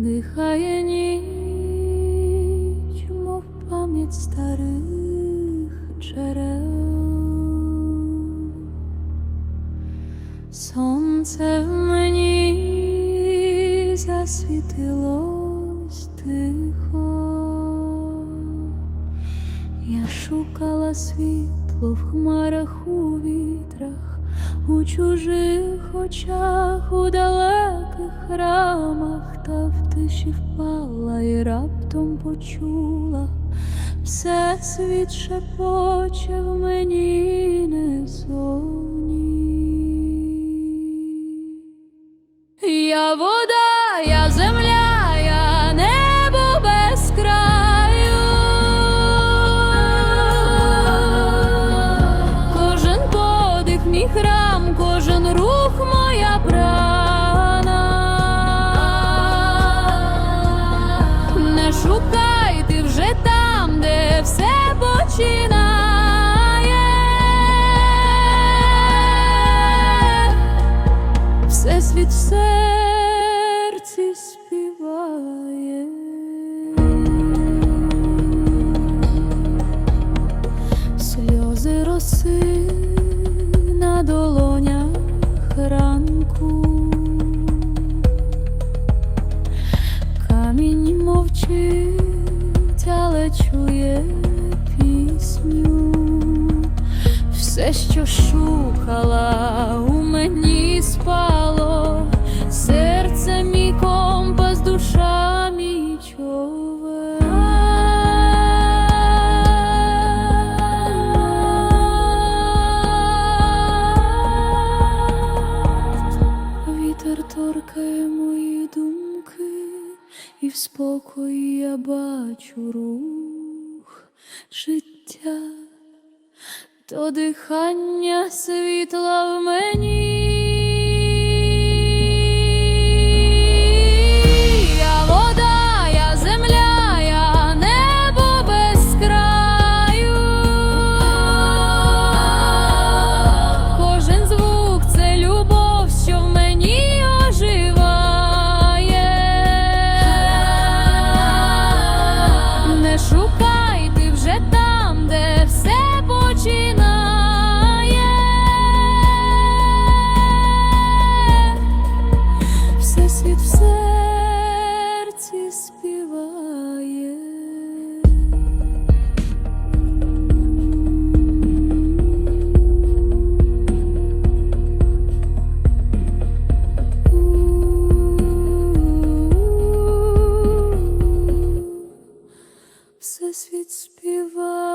Нехай ніч, мов пам'ять старих джерел, сонце в мені засвітилось тихо, я шукала світло в хмарах у вітрах, у чужих очах удала тиші впала і раптом почула, все світ шепоче в мені не зовні. Я вода, Всесвіт в серці співає. Сльози роси на долонях ранку. Камінь мовчить, але чує пісню. Все, що шукала, у мені спало, і в спокої я бачу рух життя то дихання світла в мені. Всесвіт співає.